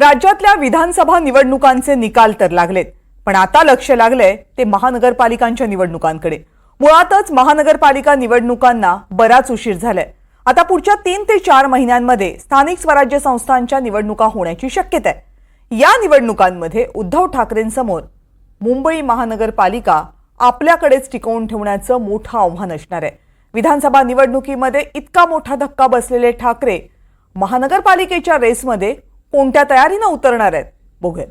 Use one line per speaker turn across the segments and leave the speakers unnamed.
राज्यातल्या विधानसभा निवडणुकांचे निकाल तर लागलेत पण आता लक्ष लागलंय ते महानगरपालिकांच्या निवडणुकांकडे. मुळातच महानगरपालिका निवडणुकांना बराच उशीर झालाय. आता पुढच्या तीन ते चार महिन्यांमध्ये स्थानिक स्वराज्य संस्थांच्या निवडणुका होण्याची शक्यता आहे. या निवडणुकांमध्ये उद्धव ठाकरेंसमोर मुंबई महानगरपालिका आपल्याकडेच टिकवून ठेवण्याचं मोठं आव्हान असणार आहे. विधानसभा निवडणुकीमध्ये इतका मोठा धक्का बसलेले ठाकरे महानगरपालिकेच्या रेसमध्ये कोणत्या तयारीनं उतरणार आहेत? बघूयात.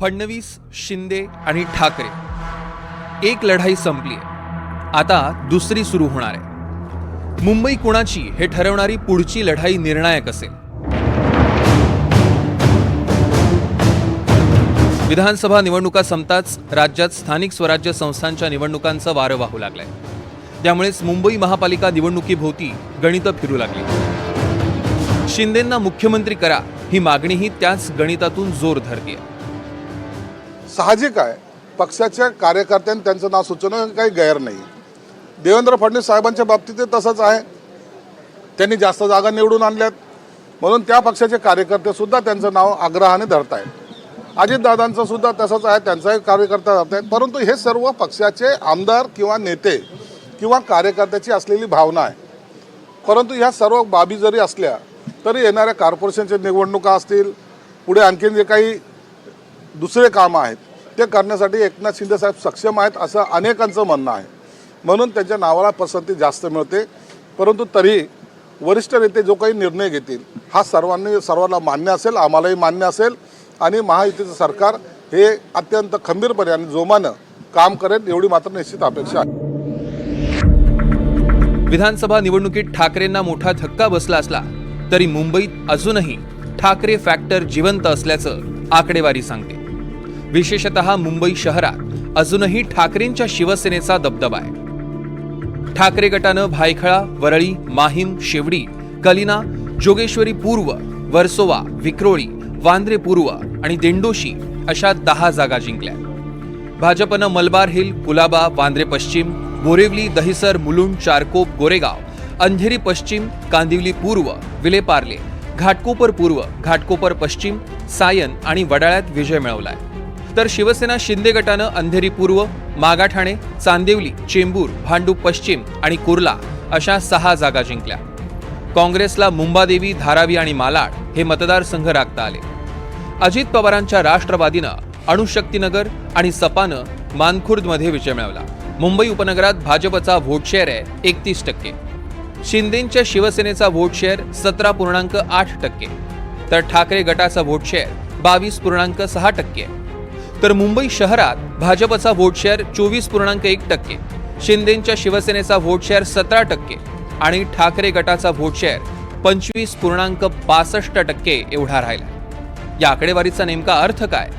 फडणवीस शिंदे आणि ठाकरे. एक लढाई संपली आहे आता दुसरी सुरू होणार आहे. मुंबई कुणाची हे ठरवणारी पुढची लढाई निर्णायक असेल? विधानसभा निवडणुका संपताच राज्यात स्थानिक स्वराज्य संस्थांच्या निवडणुकांचं वारं वाहू लागलंय. त्यामुळेच मुंबई महापालिका निवडणुकीभोवती गणितं फिरू लागली. शिंदेंना मुख्यमंत्री करा ही मागणीही त्याच गणितातून जोर धरतीये.
साहजिक आहे. पक्षाच्या कार्यकर्त्यांनी त्यांचं नाव सुचवणं काही गैर नाही. देवेंद्र फडणवीस साहेबांच्या बाबतीत ते तसंच आहे. त्यांनी जास्त जागा निवडून आणल्यात. म्हणून त्या पक्षाचे कार्यकर्ते सुद्धा त्यांचं नाव आग्रहाने धरत अजितदादांचं सुद्धा तसंच आहे. त्यांचाही कार्यकर्ता धरतायत. परंतु हे सर्व पक्षाचे आमदार किंवा नेते किंवा कार्यकर्त्याची असलेली भावना आहे. परंतु ह्या सर्व बाबी जरी असल्या तरी येणाऱ्या कॉर्पोरेशनच्या निवडणुका असतील पुढे आणखीन जे काही दुसरे कामं आहेत ते करण्यासाठी एकनाथ शिंदे साहेब सक्षम आहेत असं अनेकांचं म्हणणं आहे. म्हणून त्यांच्या नावाला पसंती जास्त मिळते. परंतु तरी वरिष्ठ नेते जो काही निर्णय घेतील हा सर्वांनी सर्वांना मान्य असेल आम्हालाही मान्य असेल आणि महायुतीचं सरकार हे अत्यंत खंबीरपणे आणि जोमानं काम करेल एवढी मात्र निश्चित अपेक्षा आहे.
विधानसभा निवडणुकीत ठाकरेंना मोठा धक्का बसला असला तरी मुंबईत अजूनही ठाकरे फॅक्टर जिवंत असल्याचं आकडेवारी सांगते. विशेषतः मुंबई शहरात अजूनही ठाकरेंच्या शिवसेनेचा दबदबा आहे. ठाकरे गटानं भायखळा वरळी माहीम शेवडी कलिना जोगेश्वरी पूर्व वर्सोवा विक्रोळी वांद्रे पूर्व आणि दिंडोशी अशा दहा जागा जिंकल्या. भाजपनं मलबार हिल कुलाबा वांद्रे पश्चिम बोरिवली दहिसर मुलुंड चारकोप गोरेगाव अंधेरी पश्चिम कांदिवली पूर्व विलेपार्ले घाटकोपर पूर्व घाटकोपर पश्चिम सायन आणि वडाळ्यात विजय मिळवलाय. तर शिवसेना शिंदे गटानं अंधेरी पूर्व मागाठाणे चांदिवली चेंबूर भांडूप पश्चिम आणि कुर्ला अशा सहा जागा जिंकल्या. काँग्रेसला मुंबादेवी धारावी आणि मालाड हे मतदारसंघ राखता आले. अजित पवारांच्या राष्ट्रवादीनं अणुशक्तीनगर आणि सपानं मानखुर्दमध्ये विजय मिळवला. मुंबई उपनगरात भाजपचा व्होट शेअर आहे एकतीस टक्के. शिंदेच्या शिवसेनेचा व्होट शेअर सतरा पूर्णांक आठ टक्के. तर ठाकरे गटाचा व्होट शेअर बावीस पूर्णांक सहा टक्के. तर मुंबई शहरात भाजपचा व्होट शेअर चोवीस पूर्णांक एक टक्के. शिंदेच्या शिवसेनेचा व्होट शेअर सतरा टक्के. आणि ठाकरे गटाचा व्होट शेअर पंचवीस पूर्णांक पासष्ट टक्के एवढा राहिला. या आकडेवारीचा नेमका अर्थ काय?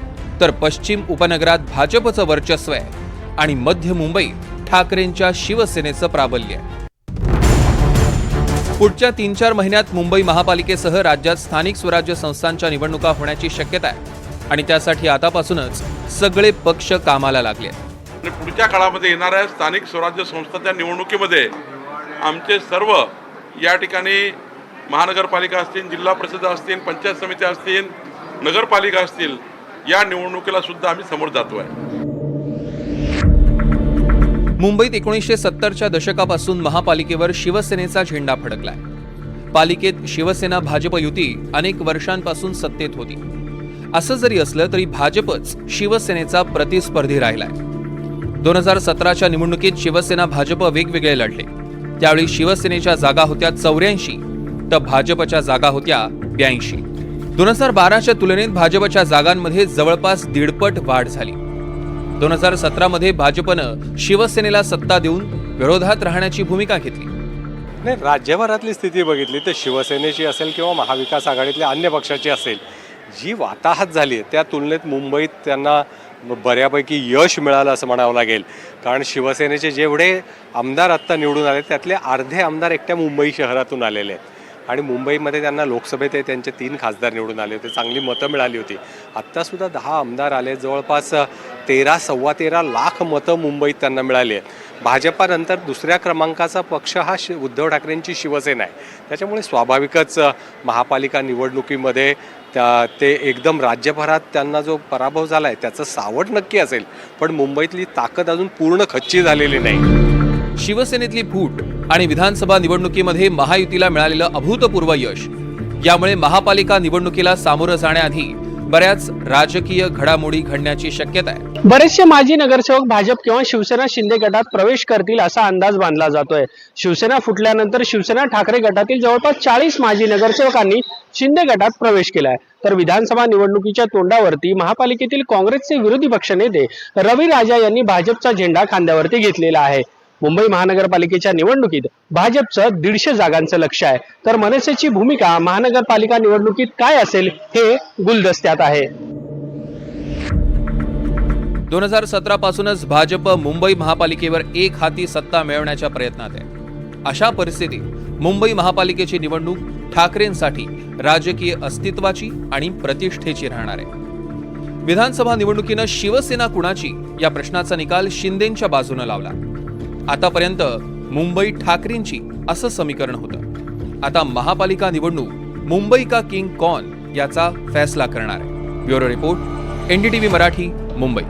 तर पश्चिम उपनगरात भाजपचं वर्चस्व आहे. आणि मध्य मुंबईत ठाकरेंच्या शिवसेनेचं प्राबल्य. आहे पुढच्या तीन चार महिन्यात मुंबई महापालिकेसह राज्यात स्थानिक स्वराज्य संस्थांच्या निवडणुका होण्याची शक्यता आहे. आणि त्यासाठी आतापासूनच सगळे पक्ष कामाला लागले
आणि पुढच्या काळामध्ये येणाऱ्या स्थानिक स्वराज्य संस्थांच्या निवडणुकीमध्ये आमचे सर्व या ठिकाणी महानगरपालिका असतील जिल्हा परिषद असतील पंचायत समित्या असतील नगरपालिका असतील या निवडणुकीला सुद्धा आम्ही समोर जातो आहे
मुंबईत एकोणीसशे सत्तरच्या दशकापासून महापालिकेवर शिवसेनेचा झेंडा फडकलाय. पालिकेत शिवसेना भाजप युती अनेक वर्षांपासून सत्तेत होती. असं जरी असलं तरी भाजपच शिवसेनेचा प्रतिस्पर्धी राहिलाय. दोन हजार सतराच्या निवडणुकीत शिवसेना भाजप वेगवेगळे लढले. त्यावेळी शिवसेनेच्या जागा होत्या चौऱ्याऐंशी तर भाजपच्या जागा होत्या ब्याऐंशी. दोन हजार बाराच्या तुलनेत भाजपच्या जागांमध्ये जवळपास दीडपट वाढ झाली. दोन हजार सतरामध्ये भाजपनं शिवसेनेला सत्ता देऊन विरोधात राहण्याची भूमिका घेतली.
नाही राज्यभरातली स्थिती बघितली तर शिवसेनेची असेल किंवा महाविकास आघाडीतल्या अन्य पक्षाची असेल जी वाताहत झाली आहे त्या तुलनेत मुंबईत त्यांना बऱ्यापैकी यश मिळालं असं म्हणावं लागेल. कारण शिवसेनेचे जेवढे आमदार आत्ता निवडून आले त्यातले अर्धे आमदार एकट्या मुंबई शहरातून आलेले आहेत. आणि मुंबईमध्ये त्यांना लोकसभेत त्यांचे तीन खासदार निवडून आले होते चांगली मतं मिळाली होती. आत्तासुद्धा दहा आमदार आले जवळपास तेरा सव्वा तेरा लाख मतं मुंबईत त्यांना मिळाली आहेत. भाजपानंतर दुसऱ्या क्रमांकाचा पक्ष हा शि उद्धव ठाकरेंची शिवसेना आहे. त्याच्यामुळे स्वाभाविकच महापालिका निवडणुकीमध्ये त्या ते एकदम राज्यभरात त्यांना जो पराभव झाला आहे त्याचं सावट नक्की असेल. पण मुंबईतली ताकद अजून पूर्ण खच्ची झालेली नाही.
शिवसेनेतली फूट आणि विधानसभा निवडणुकीमध्ये महायुतीला मिळालेलं अभूतपूर्व यश यामुळे महापालिका निवडणुकीला सामोरं जाण्याआधी बऱ्याच राजकीय घडामोडी घडण्याची शक्यता आहे.
बरेचसे माजी नगरसेवक भाजप किंवा शिवसेना शिंदे गटात प्रवेश करतील असा अंदाज बांधला जातोय. शिवसेना फुटल्यानंतर शिवसेना ठाकरे गटातील जवळपास चाळीस माजी नगरसेवकांनी शिंदे गटात प्रवेश केलाय. तर विधानसभा निवडणुकीच्या तोंडावरती महापालिकेतील काँग्रेसचे विरोधी पक्षनेते रवी राजा यांनी भाजपचा झेंडा खांद्यावरती घेतलेला आहे. मुंबई महानगरपालिकेच्या निवडणुकीत भाजपचं दीडशे जागांचं लक्ष आहे. तर मनसेची भूमिका महानगरपालिका निवडणुकीत काय असेल हे गुलदस्त्यात आहे.
दोन हजार सतरा पासूनच भाजप मुंबई महापालिकेवर एक हाती सत्ता मिळवण्याच्या प्रयत्नात आहे. अशा परिस्थितीत मुंबई महापालिकेची निवडणूक ठाकरेंसाठी राजकीय अस्तित्वाची आणि प्रतिष्ठेची राहणार आहे. विधानसभा निवडणुकीनं शिवसेना कुणाची या प्रश्नाचा निकाल शिंदेंच्या बाजूनं लावला. आतापर्यंत मुंबई ठाकरेंची असं समीकरण होतं. आता महापालिका निवडणूक मुंबई का किंग कॉन याचा फैसला करणार आहे. Bureau report NDTV Marathi Mumbai.